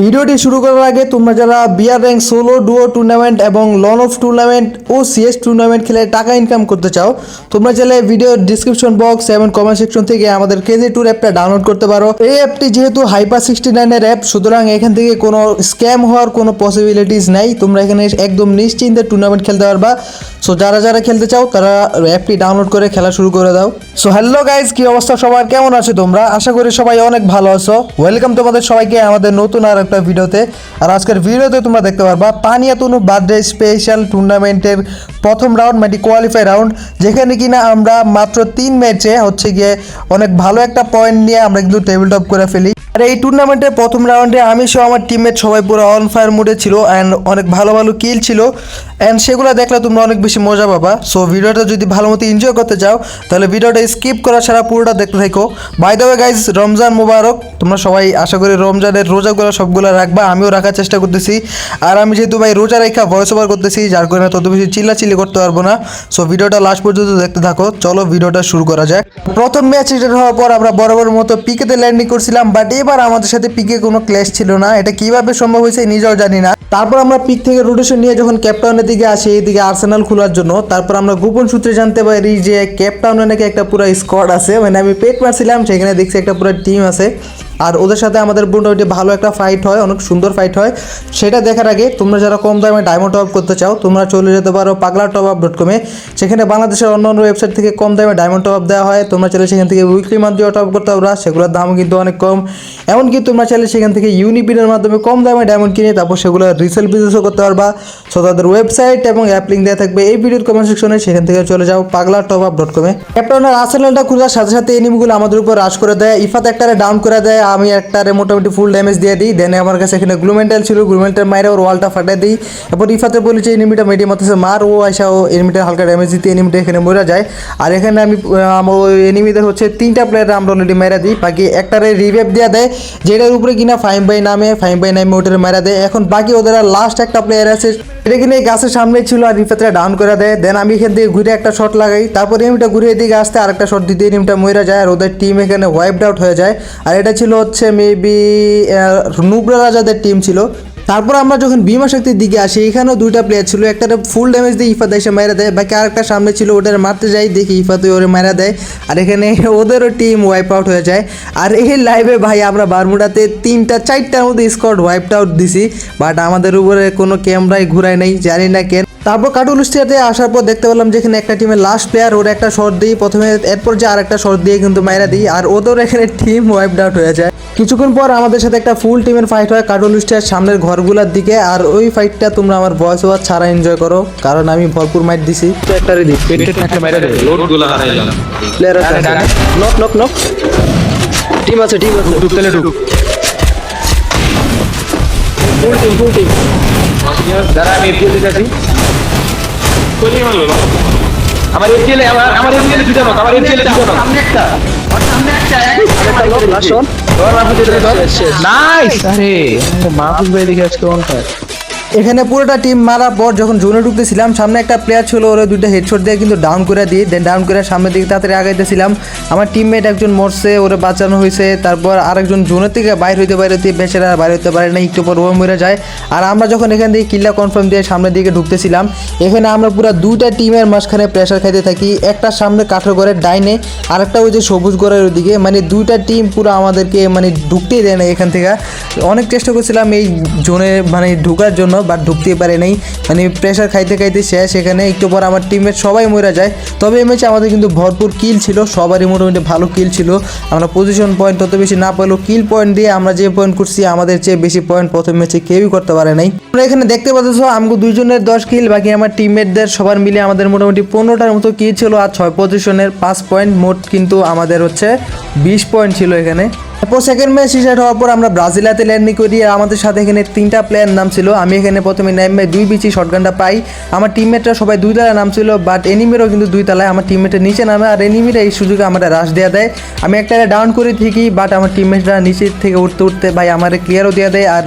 ভিডিওটি শুরু করার আগে তোমরা যারা BR rank solo duo tournament এবং লন অফ টুর্নামেন্ট ও সিএস টুর্নামেন্ট খেলে টাকা ইনকাম করতে চাও, তোমরা চাইলে ভিডিওর ডিসক্রিপশন বক্স এবং কমেন্ট সেকশন থেকে আমাদের কেজি টুর অ্যাপটা ডাউনলোড করতে পারো। এই অ্যাপটি যেহেতু হাইপার সিক্সটি নাইনের অ্যাপ সুতরাং এখান থেকে কোনো স্ক্যাম হওয়ার কোনো পসিবিলিটিস নাই। তোমরা এখানে একদম নিশ্চিন্তে টুর্নামেন্ট খেলতে পারবা। সো যারা যারা খেলতে চাও, তারা অ্যাপটি ডাউনলোড করে খেলা শুরু করে দাও। সো হ্যালো গাইজ কি অবস্থা সবার? কেমন আছো তোমরা? আশা করি সবাই অনেক ভালো আছো। ওয়েলকাম তোমাদের সবাইকে আমাদের নতুন আর একটা ভিডিওতে। আর আজকের ভিডিওতে তোমরা দেখতে পারবা পানিয়াতুনু বার্থডে স্পেশাল টুর্নামেন্টের প্রথম রাউন্ড মানে কোয়ালিফাই রাউন্ড যেখানে কিনা আমরা মাত্র তিন ম্যাচে হচ্ছে গিয়ে অনেক ভালো একটা পয়েন্ট নিয়ে আমরা কিন্তু টেবিল টপ করে ফেলি। আর এই টুর্নামেন্টের প্রথম রাউন্ডে আমি সহ আমার টিমমেট সবাই পুরো অন ফায়ার মুডে ছিল অ্যান্ড অনেক ভালো ভালো কিল ছিল। অ্যান্ড সেগুলো দেখলে তোমরা অনেক বেশি মজা পাবা। সো ভিডিওটা যদি ভালো মতো এনজয় করতে চাও, তাহলে ভিডিওটা স্কিপ করা ছাড়া পুরোটা দেখতে থাকো। বাই দ্য গাইজ রমজান মুবারক। তোমরা সবাই আশা করি রমজানের রোজাগুলো সবগুলো রাখবা, আমিও রাখার চেষ্টা করতেছি। আর আমি যেহেতু ভাই রোজা রেখা ভয়েস ওভার করতেছি, যার কারণে তত বেশি চিল্লাচিল্লি করতে পারব না। সো ভিডিওটা লাস্ট পর্যন্ত দেখতে থাকো। চলো ভিডিওটা শুরু করা যাক। প্রথম ম্যাচ রিটার্ন হওয়ার পর আমরা বরাবর মতো পিকেতে ল্যান্ডিং করছিলাম বাট এবার আমাদের সাথে পিকে কোনো ক্ল্যাশ ছিল না। এটা কীভাবে সম্ভব হয়েছে নিজেও জানি না। তারপর আমরা পিক থেকে রোটেশন নিয়ে যখন ক্যাপটাউনের দিকে আসি এইদিকে আর্সেনাল খোলার জন্য, তারপর আমরা গোপন সূত্রে জানতে পারি যে ক্যাপটাউনে নাকি একটা পুরো স্কোয়াড আছে। মানে আমি পেট মারছিলাম, সেখানে দেখছি একটা পুরো টিম আছে। আর ওদের সাথে আমাদের মোটামুটি ভালো একটা ফাইট হয়, অনেক সুন্দর ফাইট হয়। সেটা দেখার আগে তোমরা যারা কম দামে ডায়মন্ড টপ করতে চাও, তোমরা চলে যেতে পারো পাগলা টপ আপ ডট কমে সেখানে বাংলাদেশের অন্য অন্য ওয়েবসাইট থেকে কম দামে ডায়মন্ড টপ আপ দেওয়া হয়। তোমরা চাইলে সেখান থেকে উইকলি মান্থলিও টপ করতে পারবা সেগুলোর দামও কিন্তু অনেক কম। এমনকি তোমরা চাইলে সেখান থেকে ইউনিপিনের মাধ্যমে কম দামে ডায়মন্ড কিনে, তারপর সেগুলো রিসেল বিজনেসও করতে পারবা। সো তাদের ওয়েবসাইট এবং অ্যাপ লিঙ্ক দেওয়া থাকবে এই ভিডিওর কমেন্ট সেকশনে সেখান থেকে চলে যাও পাগলা টপ আপ ডট কমে ক্যাপ্টনের আর্সেনালটা খোঁজার সাথে সাথে এনিমিগুলো আমাদের উপর রাশ করে দেয়। ইফাত একটারে ডাউন করে দেয়। আমি একটারে মোটামুটি ফুল ড্যামেজ দিয়ে দিই দেন আমার কাছে এখানে গ্লুমেন্টাল ছিল গ্লুমেন্টাল মাইরে ওর ওয়ালটা ফাটাই দিই। এরপর ইফাতে বলি যে এনিমিটা মেডি মাথাছে মার, ও আসা ও এনিমিটা হালকা ড্যামেজ দিতে এনিমিটা এখানে মরে যায়। আর এখানে আমি আমার ওই এনিমিদের হচ্ছে তিনটা প্লেয়ার আমরা অলরেডি মেরা দিই, বাকি একটারে রিভেপ দেওয়া দেয়, যেটার উপরে কিনা ফাইম বাই নামে ফাইম বাই নামে ওটারে মেরা দেয়। এখন বাকি ওদের লাস্ট একটা প্লেয়ার আছে এটা কিনে গাছের সামনে ছিল আর রিফাতরা ডাউন করে দেয়? দেন আমি এখান থেকে ঘুরে একটা শট লাগাই। তারপরে এমটা ঘুরে এদিকে আসতে আর একটা শট দিতে এমটা মরে যায় আর ওদের টিম এখানে ওয়াইপড আউট হয়ে যায়। আর এটা ছিল হচ্ছে মেবি নুবরা রাজাদের টিম ছিল। তারপর আমরা যখন বিমা শক্তির দিকে আসি, এখানেও দুইটা প্লেয়ার ছিল। একটা ফুল ড্যামেজ দিয়ে ইফাত এসে মারা দেয়, বাকি আরেকটা সামনে ছিল ওটার মারতে যাই, দেখি ইফাতে ওরে মারা দেয়। আর এখানে ওদেরও টিম ওয়াইপ আউট হয়ে যায়। আর এই লাইভে ভাই, আমরা বারমুডাতে তিনটা, চারটার মধ্যে স্কোয়াড ওয়াইপ আউট দিছি। বাট আমাদের উপরে কোনো ক্যামেরায় ঘুরায় নেই, জানি না কেন। তারপর কাটুল স্টেটে আসার পর দেখতে পেলাম যে এখানে একটা টিমের লাস্ট প্লেয়ার ওর একটা শট দিই প্রথমে এরপর যে আরেকটা শট দিয়ে কিন্তু মাইরা দিই আর ওদের এখানে টিম ওয়াইপ আউট হয়ে যায়। কিছুক্ষণ পর আমাদের সাথে একটা ফুল টিমের ফাইট হয় কাটুল স্টেয়ার সামনের ঘরগুলোর দিকে আর ওই ফাইটটা তোমরা আমার ভয়েস ওভার ছাড়া এনজয় করো কারণ আমি ভরপুর মাইট দিছি। একটা রেডি একটা মেরে দে লোডগুলো হারাইলাম প্লেয়ার আছে। নক নক নক টিম আছে টিম আছে। ঢুক তাহলে ঢুক। ফুল টিম ফুল টিম আমি দিতেছি কোনি মারলো আমার এফপিএল আমার আমার ছেলে দুটো আমার ছেলে দুটো সামনে একটা নাইস আরে মাহফুজ ভাই দেখে আজকে অন ফায়ার এখানে পুরোটা টিম মারার পর যখন জোনে ঢুকতেছিলাম, সামনে একটা প্লেয়ার ছিল, ওরা দুইটা হেডশট দিয়ে কিন্তু ডাউন করে দিই দেন ডাউন করে সামনের দিকে তাড়াতাড়ি আগাইতেছিলাম। আমার টিমমেট একজন মরছে, ওরে বাঁচানো হয়েছে তারপর আরেকজন জোনের থেকে বাইর হইতে বাইরে হইতে বেচারা বাইর হইতে পারে না, একটু পর ও মরে যায়। আর আমরা যখন এখান থেকে কিল্লা কনফার্ম দিয়ে সামনের দিকে ঢুকতেছিলাম, এখানে আমরা পুরো দুইটা টিমের মাঝখানে প্রেশার খাইতে থাকি, একটা সামনে কাঠের ঘরের ডাইনে, আরেকটা ওই যে সবুজ ঘরের ওইদিকে মানে দুইটা টিম পুরো আমাদেরকে মানে ঢুকতেই দেয় না এখান থেকে। অনেক চেষ্টা করছিলাম এই জোনে মানে ঢুকার জন্য বাট ঢুকতেই পারে নাই। মানে প্রেশার খাইতে খাইতে শেষ, এখানে একটু পর আমার টিমের সবাই মরে যায়। তবে এই ম্যাচে আমাদের কিন্তু ভরপুর কিল ছিল, সবারই মোটামুটি ভালো কিল ছিল। আমরা পজিশন পয়েন্ট তত বেশি না পেলেও কিল পয়েন্ট দিয়ে আমরা যে পয়েন্ট করছি, আমাদের চেয়ে বেশি পয়েন্ট প্রথম ম্যাচে কেউই করতে পারে নাই। আমরা এখানে দেখতে পাচ্ছ আমাকে দুইজনের দশ কিল বাকি আমার টিমমেটদের সবার মিলে আমাদের মোটামুটি পনেরোটার মতো কিল ছিল, আর ছয় পজিশনের পাঁচ পয়েন্ট মোট কিন্তু আমাদের হচ্ছে বিশ পয়েন্ট ছিল এখানে। তারপর সেকেন্ড ম্যাচ শেষ হওয়ার পর আমরা ব্রাজিলাতে ল্যান্ডিং করি। আর আমাদের সাথে এখানে তিনটা প্লেয়ার নাম ছিল। আমি এখানে প্রথমে নেমে দুই বিচি শটগানটা পাই। আমার টিমমেটরা সবাই দুই তলায় নাম ছিল বাট এনিমিরও কিন্তু দুই তলায় আমার টিমমেটের নিচে নামে। আর এনিমিরা এই সুযোগে আমার রাশ দেওয়া দেয়। আমি একটা ডাউন করে ঠিকই বাট আমার টিমমেটরা নিচে থেকে উঠতে উঠতে ভাই আমার ক্লিয়ারও দেওয়া দেয় আর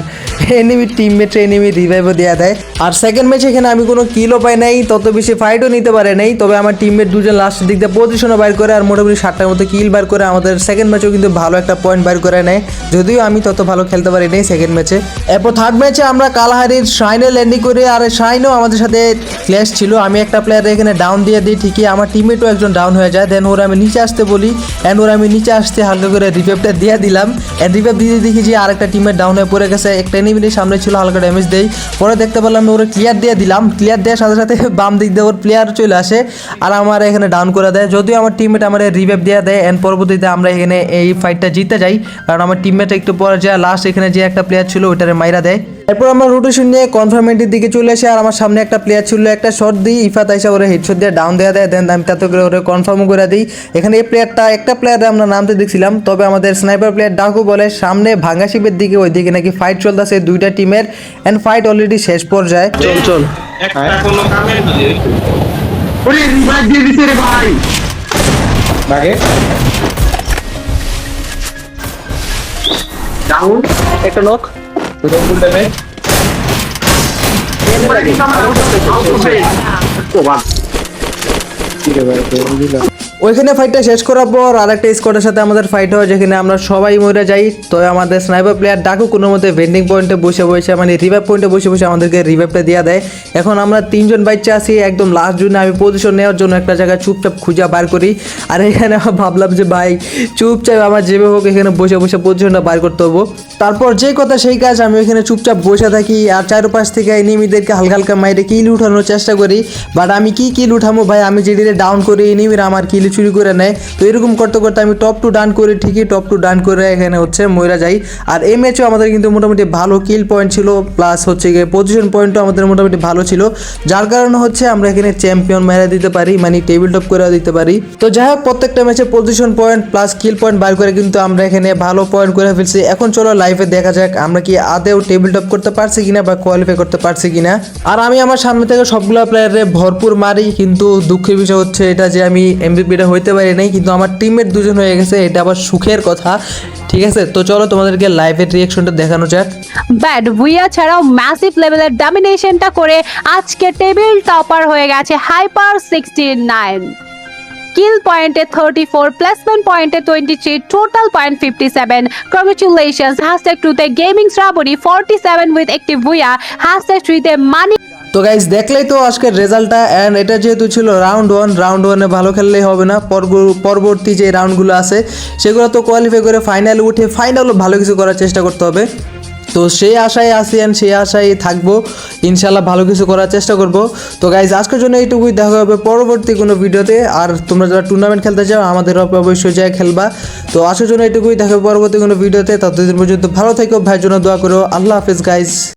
এনিমি টিমমেট এনিমি রিভাইভও দেওয়া দেয় আর সেকেন্ড ম্যাচে এখানে আমি কোনো কিলও পাই নাই, তত বেশি ফাইটও নিতে পারে নাই। তবে আমার টিমমেট দুজন লাস্টের দিক দিয়ে পজিশনও বাইর করে, আর মোটামুটি ষাটটার মতো কিল বার করে। আমাদের সেকেন্ড ম্যাচেও কিন্তু ভালো একটা পয়েন্ট বাইর করে নেয়। যদিও আমি তত ভালো খেলতে পারি নাই সেকেন্ড ম্যাচে এরপর থার্ড ম্যাচে আমরা কালাহারির শাইনে ল্যান্ডিং করে, আর শাইনও আমাদের সাথে ক্ল্যাশ ছিল। আমি একটা প্লেয়ার এখানে ডাউন দিয়ে দিই, ঠিকই আমার টিমমেটও একজন ডাউন হয়ে যায়। দেন ওরা আমি নিচে আসতে বলি অ্যান্ড ওরা আমি নিচে আসতে হালকা করে রিভেভটা দিয়ে দিলাম। অ্যান্ড রিভেভ দিয়ে দেখি যে আরেকটা টিমের ডাউন হয়ে পড়ে গেছে। একটা এনিমিটির সামনে ছিল, হালকা ড্যামেজ দেই। পরে দেখতে পেলাম ওরা ক্লিয়ার দিয়ে দিলাম। ক্লিয়ার দেওয়ার সাথে সাথে বাম দিক দিয়ে ওর প্লেয়ার চলে আসে, আর আমার এখানে ডাউন করে দেয়। যদিও আমার টিমমেট আমার রিভেভ দিয়ে দেয় অ্যান্ড পরবর্তীতে আমরা এখানে এই ফাইটটা জিতে যাই। কারণ আমার টিমমেট একটু পরে যায় লাস্ট এখানে যে একটা প্লেয়ার ছিল ওইটারে মাইরা দেয়। এরপর আমরা রোটেশন নিয়ে কনফার্মেন্টের দিকে চলে আসে আর আমার সামনে একটা প্লেয়ার ছিল একটা শট দিই ইফাত আইসা ওরে হেডশট দিয়ে ডাউন দেওয়া দেয় দেন আমি তাতে করে ওরে কনফার্মও করে দিই। এখানে এই প্লেয়ারটা একটা প্লেয়ারে আমরা নামতে দেখছিলাম তবে আমাদের স্নাইপার প্লেয়ার ডাকু বলে সামনে ভাঙ্গা শিপের দিকে ওই দিকে নাকি ফাইট চলতেছে দুইটা টিমের অ্যান্ড ফাইট অলরেডি শেষ পর্যায়ে। চল চল। একটা কোনো কামের না রে। ওরে রিভাইভ দিয়ে দিছে রে ভাই। ডাউন একটা নক দুটো ফুল ড্যামেজ ওইখানে ফাইটটা শেষ করার পর আরেকটা স্কোয়াডের সাথে আমাদের ফাইট হয়, যেখানে আমরা সবাই মরে যাই। তো আমাদের স্নাইপার প্লেয়ার ডাকু কোনো মতে ভেন্ডিং পয়েন্টে বসে বসে মানে রিভাইভ পয়েন্টে বসে বসে আমাদেরকে রিভাইভটা দেওয়া দেয় এখন আমরা তিনজন বাচ্চা আছি, একদম লাস্ট জন্য আমি পজিশন নেওয়ার জন্য একটা জায়গায় চুপচাপ খুঁজা বার করি। আর এখানে ভাবলাম যে, ভাই, চুপচাপ আমার যেভাবে হোক এখানে বসে বসে পজিশনটা বার করতে হব। তারপর যে কথা সেই কাজ আমি ওইখানে চুপচাপ বসে থাকি আর চারপাশ থেকে এনিমিদেরকে হালকা হালকা মাইরে কিল উঠানোর চেষ্টা করি। বাট আমি কি কিল উঠামো ভাই? আমি যেদিকে ডাউন করি, এনিমিরা আমার কিল চুরি করে নেয়। তো এরকম করতে করতে আমি টপ টু ডান করি, ঠিকই টপ টু ডান করে এখানে হচ্ছে ময়রা যাই। আর এই ম্যাচেও আমাদের কিন্তু মোটামুটি ভালো কিল পয়েন্ট ছিল প্লাস হচ্ছে গিয়ে পজিশন পয়েন্টও আমাদের মোটামুটি ভালো ছিল। যার কারণে হচ্ছে আমরা এখানে চ্যাম্পিয়ন মেরা দিতে পারি মানে টেবিল টপ করে দিতে পারি। তো যাই হোক, প্রত্যেকটা ম্যাচে position point plus kill point বার করে কিন্তু আমরা এখানে ভালো পয়েন্ট করে ফেলছি। এখন চলো লাইফে দেখা যাক, আমরা কি আদেও টেবিল টপ করতে পারছি কিনা বা কোয়ালিফাই করতে পারছি কিনা। আর আমি আমার সামনে থেকে সবগুলো প্লেয়ারে ভরপুর মারি, কিন্তু দুঃখের বিষয় হচ্ছে এটা যে আমি এমবিপিটা হইতে পারি নাই, কিন্তু আমার টিমের দুজন হয়ে গেছে, এটা আবার সুখের কথা। ঠিক আছে, তো চলো তোমাদেরকে লাইভের রিয়াকশনটা দেখানো যাক। ব্যাড ভুইয়া ছাড়াও ম্যাসিভ লেভেলের ডমিনেশনটা করে আজকে টেবিল টপার হয়ে গেছে হাইপার সিক্সটি নাইন কিল পয়েন্টে থার্টি ফোর প্লেসমেন্ট পয়েন্টে twenty three total point fifty seven congratulation hashtag টুতে gaming Shrabani forty seven with একটি ভুইয়া হ্যাশট্যাগ থ্রিতে মানি তো গাইজ দেখলেই তো আজকের রেজাল্টটা অ্যান্ড এটা যেহেতু ছিল রাউন্ড ওয়ান রাউন্ড ওয়ানে ভালো খেললেই হবে না। পরব- পরবর্তী যে রাউন্ডগুলো আছে, সেগুলো তো কোয়ালিফাই করে ফাইনাল উঠে ফাইনালও ভালো কিছু করার চেষ্টা করতে হবে। তো সেই আশায় আসি অ্যান্ড সেই আশায় থাকব। ইনশাল্লাহ ভালো কিছু করার চেষ্টা করব। তো গাইজ আজকের জন্য এইটুকুই। দেখা হবে পরবর্তী কোনো ভিডিওতে। আর তোমরা যারা টুর্নামেন্ট খেলতে চাও, আমাদের অবশ্যই যায় খেলবা। তো আসার জন্য এইটুকুই। দেখা হবে পরবর্তী কোনো ভিডিওতে। ততদিন পর্যন্ত ভালো থেকো। ভাইয়ের জন্য দোয়া করো। আল্লাহ হাফিজ গাইজ